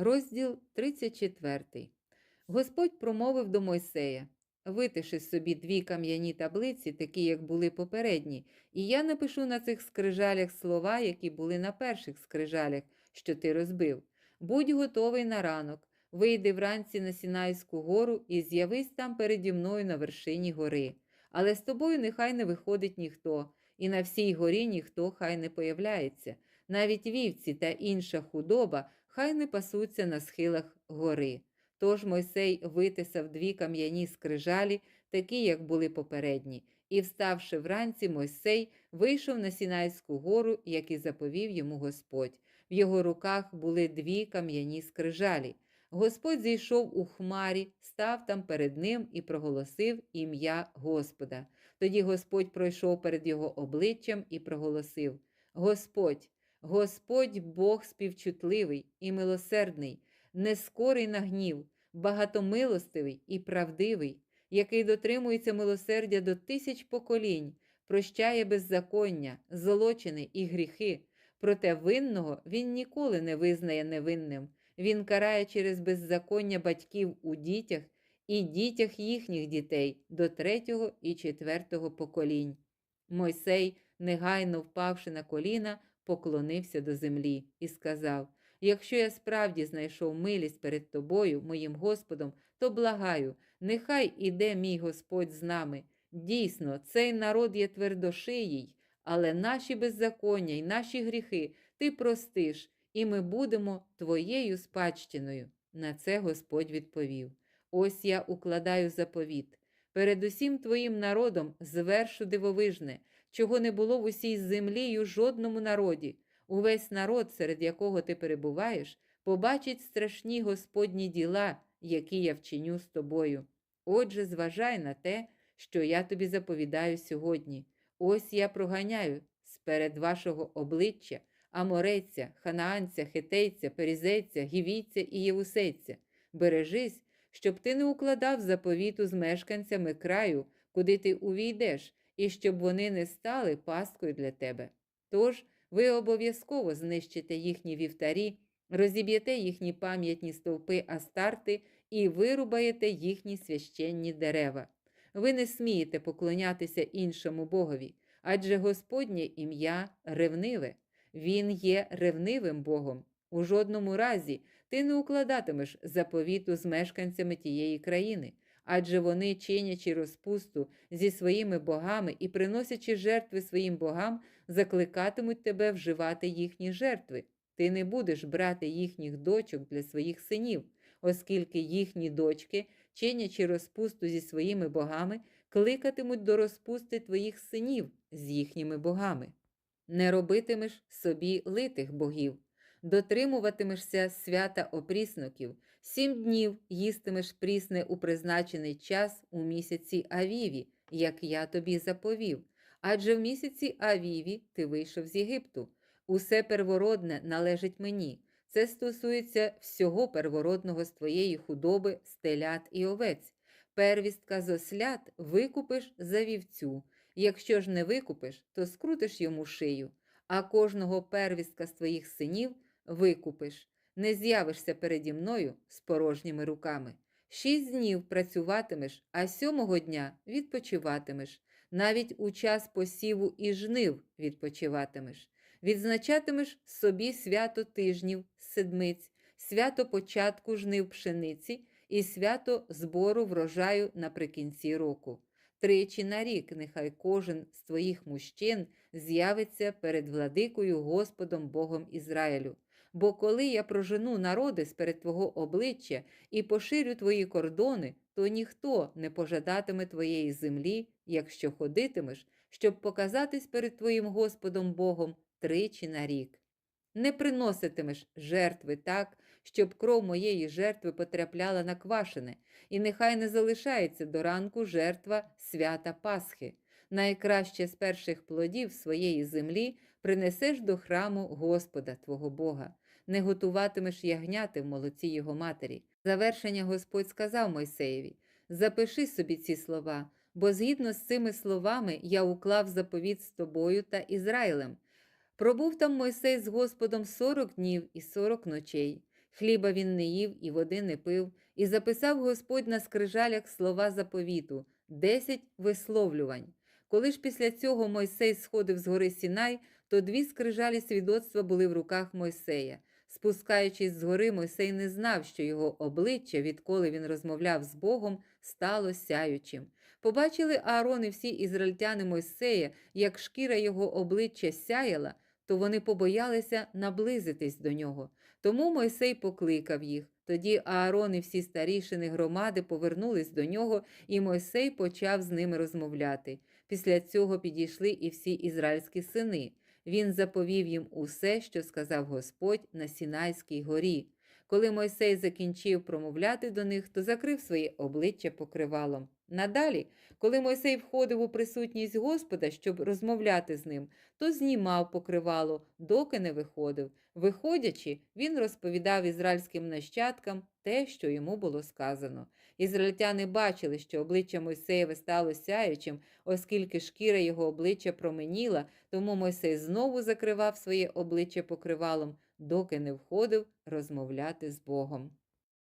Розділ 34. Господь промовив до Мойсея: Витиши собі дві кам'яні таблиці, такі, як були попередні, і я напишу на цих скрижалях слова, які були на перших скрижалях, що ти розбив. Будь готовий на ранок, вийди вранці на Сінайську гору і з'явись там переді мною на вершині гори. Але з тобою нехай не виходить ніхто, і на всій горі ніхто хай не появляється. Навіть вівці та інша худоба хай не пасуться на схилах гори. Тож Мойсей витисав дві кам'яні скрижалі, такі, як були попередні, і, вставши вранці, Мойсей вийшов на Сінайську гору, як і заповів йому Господь. В його руках були дві кам'яні скрижалі. Господь зійшов у хмарі, став там перед ним і проголосив ім'я Господа. Тоді Господь пройшов перед його обличчям і проголосив: Господь, Господь Бог співчутливий і милосердний, нескорий на гнів, багатомилостивий і правдивий, який дотримується милосердя до тисяч поколінь, прощає беззаконня, злочини і гріхи. Проте винного він ніколи не визнає невинним. Він карає через беззаконня батьків у дітях і дітях їхніх дітей до третього і четвертого поколінь. Мойсей, негайно впавши на коліна, поклонився до землі і сказав: Якщо я справді знайшов милість перед тобою, моїм Господом, то благаю, нехай іде мій Господь з нами. Дійсно, цей народ є твердошиїй, але наші беззаконня й наші гріхи ти простиш, і ми будемо твоєю спадщиною. На це Господь відповів: Ось я укладаю заповіт. Перед усім твоїм народом звершу дивовижне, чого не було в усій землі й у жодному народі. Увесь народ, серед якого ти перебуваєш, побачить страшні Господні діла, які я вчиню з тобою. Отже, зважай на те, що я тобі заповідаю сьогодні. Ось я проганяю сперед вашого обличчя амореця, ханаанця, хитейця, перізейця, гівійця і євусейця. Бережись, щоб ти не укладав заповіту з мешканцями краю, куди ти увійдеш, і щоб вони не стали пасткою для тебе. Тож ви обов'язково знищите їхні вівтарі, розіб'єте їхні пам'ятні стовпи Астарти і вирубаєте їхні священні дерева. Ви не смієте поклонятися іншому Богові, адже Господнє ім'я ревниве. Він є ревнивим Богом. У жодному разі ти не укладатимеш заповіту з мешканцями тієї країни, адже вони, чинячи розпусту зі своїми богами і приносячи жертви своїм богам, закликатимуть тебе вживати їхні жертви. Ти не будеш брати їхніх дочок для своїх синів, оскільки їхні дочки, чинячи розпусту зі своїми богами, кликатимуть до розпусти твоїх синів з їхніми богами. Не робитимеш собі литих богів, дотримуватимешся свята опрісноків, сім днів їстимеш прісне у призначений час у місяці Авіві, як я тобі заповів. Адже в місяці Авіві ти вийшов з Єгипту. Усе первородне належить мені. Це стосується всього первородного з твоєї худоби, стелят і овець. Первістка з ослят викупиш за вівцю. Якщо ж не викупиш, то скрутиш йому шию, а кожного первістка з твоїх синів викупиш, не з'явишся переді мною з порожніми руками. Шість днів працюватимеш, а сьомого дня відпочиватимеш. Навіть у час посіву і жнив відпочиватимеш. Відзначатимеш собі свято тижнів, седмиць, свято початку жнив пшениці і свято збору врожаю наприкінці року. Тричі на рік нехай кожен з твоїх мужчин з'явиться перед владикою Господом Богом Ізраїлю. Бо коли я прожену народи сперед твого обличчя і поширю твої кордони, то ніхто не пожадатиме твоєї землі, якщо ходитимеш, щоб показатись перед твоїм Господом Богом тричі на рік. Не приноситимеш жертви так, щоб кров моєї жертви потрапляла на квашене, і нехай не залишається до ранку жертва свята Пасхи. Найкраще з перших плодів своєї землі принесеш до храму Господа Твого Бога, не готуватимеш ягняти в молоці його матері. Завершення Господь сказав Мойсеєві: Запиши собі ці слова, бо згідно з цими словами я уклав заповіт з тобою та Ізраїлем. Пробув там Мойсей з Господом сорок днів і сорок ночей. Хліба він не їв і води не пив, і записав Господь на скрижалях слова заповіту, десять висловлювань. Коли ж після цього Мойсей сходив з гори Сінай, то дві скрижалі свідоцтва були в руках Мойсея. Спускаючись з гори, Мойсей не знав, що його обличчя, відколи він розмовляв з Богом, стало сяючим. Побачили Аарон і всі ізраїльтяни Мойсея, як шкіра його обличчя сяяла, то вони побоялися наблизитись до нього. Тому Мойсей покликав їх. Тоді Аарон і всі старішини громади повернулись до нього, і Мойсей почав з ними розмовляти. Після цього підійшли і всі ізраїльські сини. Він заповів їм усе, що сказав Господь на Сінайській горі. Коли Мойсей закінчив промовляти до них, то закрив своє обличчя покривалом. Надалі, коли Мойсей входив у присутність Господа, щоб розмовляти з ним, то знімав покривало, доки не виходив. Виходячи, він розповідав ізраїльським нащадкам те, що йому було сказано. Ізраїльтяни бачили, що обличчя Мойсеєве стало сяючим, оскільки шкіра його обличчя променіла, тому Мойсей знову закривав своє обличчя покривалом, доки не входив розмовляти з Богом.